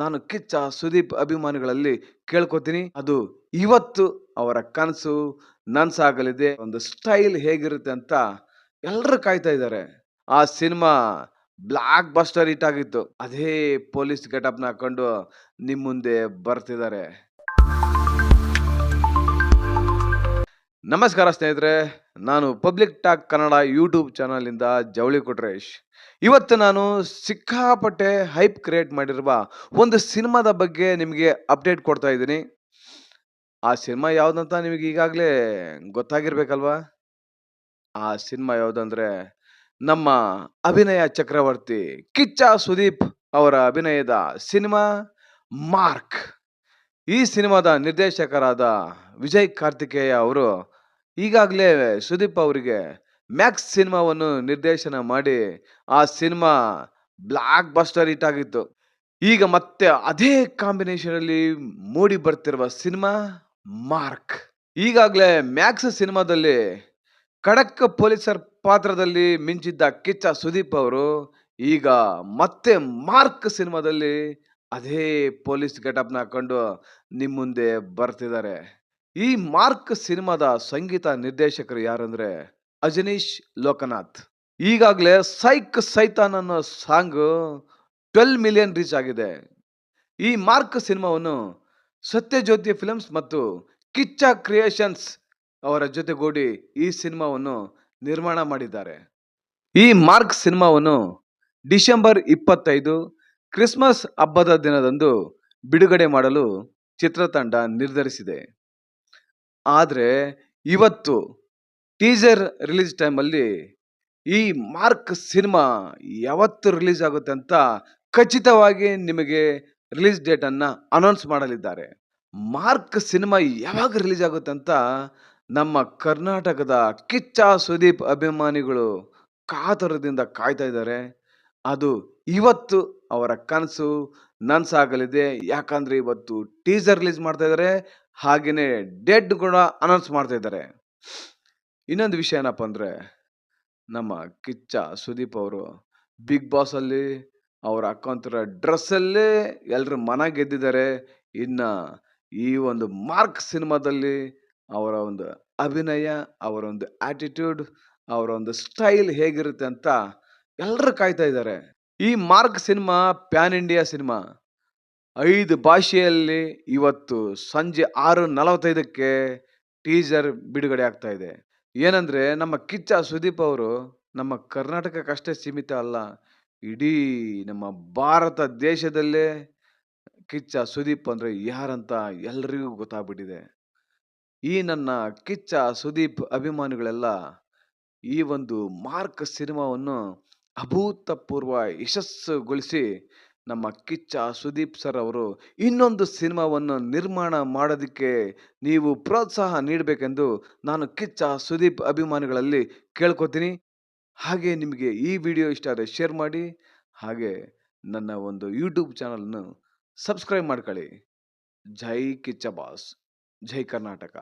ನಾನು ಕಿಚ್ಚ ಸುದೀಪ್ ಅಭಿಮಾನಿಗಳಲ್ಲಿ ಕೇಳ್ಕೊತೀನಿ. ಅದು ಇವತ್ತು ಅವರ ಕನಸು, ನನ್ಸಾಗಲಿದೆ, ಒಂದು ಸ್ಟೈಲ್ ಹೇಗಿರುತ್ತೆ ಅಂತ ಎಲ್ಲರೂ ಕಾಯ್ತಾ ಇದ್ದಾರೆ. ಆ ಸಿನಿಮಾ ಬ್ಲಾಕ್ ಬಸ್ಟರ್ ಹಿಟ್ ಆಗಿತ್ತು. ಅದೇ ಪೊಲೀಸ್ ಗೆಟಪ್ನ ಹಾಕೊಂಡು ನಿಮ್ಮ ಮುಂದೆ ಬರ್ತಿದ್ದಾರೆ. ನಮಸ್ಕಾರ ಸ್ನೇಹಿತರೆ. ನಾನು ಪಬ್ಲಿಕ್ ಟಾಕ್ ಕನ್ನಡ ಯೂಟ್ಯೂಬ್ ಚಾನಲಿಂದ ಜವಳಿ ಕೊಟ್ರೇಶ್. ಇವತ್ತು ನಾನು ಸಿಕ್ಕಾಪಟ್ಟೆ ಹೈಪ್ ಕ್ರಿಯೇಟ್ ಮಾಡಿರುವ ಒಂದು ಸಿನಿಮಾದ ಬಗ್ಗೆ ನಿಮಗೆ ಅಪ್ಡೇಟ್ ಕೊಡ್ತಾ ಇದ್ದೀನಿ. ಆ ಸಿನಿಮಾ ಯಾವುದಂತ ನಿಮಗೆ ಈಗಾಗಲೇ ಗೊತ್ತಾಗಿರ್ಬೇಕಲ್ವಾ? ಆ ಸಿನಿಮಾ ಯಾವುದಂದ್ರೆ ನಮ್ಮ ಅಭಿನಯ ಚಕ್ರವರ್ತಿ ಕಿಚ್ಚ ಸುದೀಪ್ ಅವರ ಅಭಿನಯದ ಸಿನಿಮಾ ಮಾರ್ಕ್. ಈ ಸಿನಿಮಾದ ನಿರ್ದೇಶಕರಾದ ವಿಜಯ್ ಕಾರ್ತಿಕೇಯ ಅವರು ಈಗಾಗಲೇ ಸುದೀಪ್ ಅವರಿಗೆ ಮ್ಯಾಕ್ಸ್ ಸಿನಿಮಾವನ್ನು ನಿರ್ದೇಶನ ಮಾಡಿ ಆ ಸಿನಿಮಾ ಬ್ಲಾಕ್ ಬಸ್ಟರ್ ಹಿಟ್ ಆಗಿತ್ತು. ಈಗ ಮತ್ತೆ ಅದೇ ಕಾಂಬಿನೇಷನ್ ಅಲ್ಲಿ ಮೂಡಿ ಬರ್ತಿರುವ ಸಿನಿಮಾ ಮಾರ್ಕ್ ಈಗಾಗಲೇ ಮ್ಯಾಕ್ಸ್ ಸಿನಿಮಾದಲ್ಲಿ ಖಡಕ್ ಪೊಲೀಸರ್ ಪಾತ್ರದಲ್ಲಿ ಮಿಂಚಿದ್ದ ಕಿಚ್ಚ ಸುದೀಪ್ ಅವರು ಈಗ ಮತ್ತೆ ಮಾರ್ಕ್ ಸಿನಿಮಾದಲ್ಲಿ ಅದೇ ಪೊಲೀಸ್ ಗೆಟಪ್ನ ಹಾಕೊಂಡು ನಿಮ್ಮ ಮುಂದೆ ಬರ್ತಿದ್ದಾರೆ. ಈ ಮಾರ್ಕ್ ಸಿನಿಮಾದ ಸಂಗೀತ ನಿರ್ದೇಶಕರು ಯಾರಂದ್ರೆ ಅಜನೀಶ್ ಲೋಕನಾಥ್. ಈಗಾಗಲೇ ಸೈಕ್ ಸೈತಾನ್ ಅನ್ನೋ ಸಾಂಗ್ ಟ್ವೆಲ್ ಮಿಲಿಯನ್ ರೀಚ್ ಆಗಿದೆ. ಈ ಮಾರ್ಕ್ ಸಿನಿಮಾವನ್ನು ಸತ್ಯಜ್ಯೋತಿ ಫಿಲ್ಮ್ಸ್ ಮತ್ತು ಕಿಚ್ಚ ಕ್ರಿಯೇಷನ್ಸ್ ಅವರ ಜೊತೆಗೂಡಿ ಈ ಸಿನಿಮಾವನ್ನು ನಿರ್ಮಾಣ ಮಾಡಿದ್ದಾರೆ. ಈ ಮಾರ್ಕ್ ಸಿನಿಮಾವನ್ನು ಡಿಸೆಂಬರ್ ಇಪ್ಪತ್ತೈದು ಕ್ರಿಸ್ಮಸ್ ಹಬ್ಬದ ದಿನದಂದು ಬಿಡುಗಡೆ ಮಾಡಲು ಚಿತ್ರತಂಡ ನಿರ್ಧರಿಸಿದೆ. ಆದರೆ ಇವತ್ತು ಟೀಸರ್ ರಿಲೀಸ್ ಟೈಮಲ್ಲಿ ಈ ಮಾರ್ಕ್ ಸಿನಿಮಾ ಯಾವತ್ತು ರಿಲೀಸ್ ಆಗುತ್ತೆ ಅಂತ ಖಚಿತವಾಗಿ ನಿಮಗೆ ರಿಲೀಸ್ ಡೇಟನ್ನು ಅನೌನ್ಸ್ ಮಾಡಲಿದ್ದಾರೆ. ಮಾರ್ಕ್ ಸಿನಿಮಾ ಯಾವಾಗ ರಿಲೀಸ್ ಆಗುತ್ತೆ ಅಂತ ನಮ್ಮ ಕರ್ನಾಟಕದ ಕಿಚ್ಚ ಸುದೀಪ್ ಅಭಿಮಾನಿಗಳು ಕಾತರದಿಂದ ಕಾಯ್ತಾ ಇದ್ದಾರೆ. ಅದು ಇವತ್ತು ಅವರ ಕನಸು ನನ್ಸಾಗಲಿದೆ. ಯಾಕಂದ್ರೆ ಇವತ್ತು ಟೀಸರ್ ರಿಲೀಸ್ ಮಾಡ್ತಾ ಇದ್ದಾರೆ. ಹಾಗೆಯೇ ಡೆಡ್ ಕೂಡ ಅನೌನ್ಸ್ ಮಾಡ್ತಾ ಇದ್ದಾರೆ. ಇನ್ನೊಂದು ವಿಷಯ ಏನಪ್ಪ ಅಂದರೆ, ನಮ್ಮ ಕಿಚ್ಚ ಸುದೀಪ್ ಅವರು ಬಿಗ್ ಬಾಸ್ ಅಲ್ಲಿ ಅಕ್ಕಂತರ ಡ್ರೆಸ್ಸಲ್ಲೇ ಎಲ್ಲರ ಮನ ಗೆದ್ದಿದ್ದಾರೆ. ಇನ್ನು ಈ ಒಂದು ಮಾರ್ಕ್ ಸಿನಿಮಾದಲ್ಲಿ ಅವರ ಒಂದು ಅಭಿನಯ, ಅವರ ಒಂದು ಆಟಿಟ್ಯೂಡ್ ಅವರ ಒಂದು ಸ್ಟೈಲ್ ಹೇಗಿರುತ್ತೆ ಅಂತ ಎಲ್ಲರೂ ಕಾಯ್ತಾ ಇದ್ದಾರೆ. ಈ Mark cinema, pan India cinema ಐದು ಭಾಷೆಯಲ್ಲಿ ಇವತ್ತು ಸಂಜೆ ಆರು ನಲವತ್ತೈದಕ್ಕೆ ಟೀಸರ್ ಬಿಡುಗಡೆ ಆಗ್ತಾ ಇದೆ. ಏನಂದ್ರೆ, ನಮ್ಮ ಕಿಚ್ಚ ಸುದೀಪ್ ಅವರು ನಮ್ಮ ಕರ್ನಾಟಕಕ್ಕಷ್ಟೇ ಸೀಮಿತ ಅಲ್ಲ, ಇಡೀ ನಮ್ಮ ಭಾರತ ದೇಶದಲ್ಲೇ ಕಿಚ್ಚ ಸುದೀಪ್ ಅಂದ್ರೆ ಯಾರಂತ ಎಲ್ರಿಗೂ ಗೊತ್ತಾಗ್ಬಿಟ್ಟಿದೆ. ಈ ನನ್ನ ಕಿಚ್ಚ ಸುದೀಪ್ ಅಭಿಮಾನಿಗಳೆಲ್ಲ ಈ ಒಂದು ಮಾರ್ಕ್ ಸಿನಿಮಾವನ್ನು ಅಭೂತಪೂರ್ವ ಯಶಸ್ಸುಗೊಳಿಸಿ ನಮ್ಮ ಕಿಚ್ಚ ಸುದೀಪ್ ಸರ್ ಅವರು ಇನ್ನೊಂದು ಸಿನಿಮಾವನ್ನು ನಿರ್ಮಾಣ ಮಾಡೋದಕ್ಕೆ ನೀವು ಪ್ರೋತ್ಸಾಹ ನೀಡಬೇಕೆಂದು ನಾನು ಕಿಚ್ಚ ಸುದೀಪ್ ಅಭಿಮಾನಿಗಳಲ್ಲಿ ಕೇಳ್ಕೊತೀನಿ. ಹಾಗೆ ನಿಮಗೆ ಈ ವಿಡಿಯೋ ಇಷ್ಟ ಆದರೆ ಶೇರ್ ಮಾಡಿ, ಹಾಗೆ ನನ್ನ ಒಂದು ಯೂಟ್ಯೂಬ್ ಚಾನಲನ್ನು ಸಬ್ಸ್ಕ್ರೈಬ್ ಮಾಡ್ಕೊಳ್ಳಿ. ಜೈ ಕಿಚ್ಚ ಬಾಸ್, ಜೈ ಕರ್ನಾಟಕ.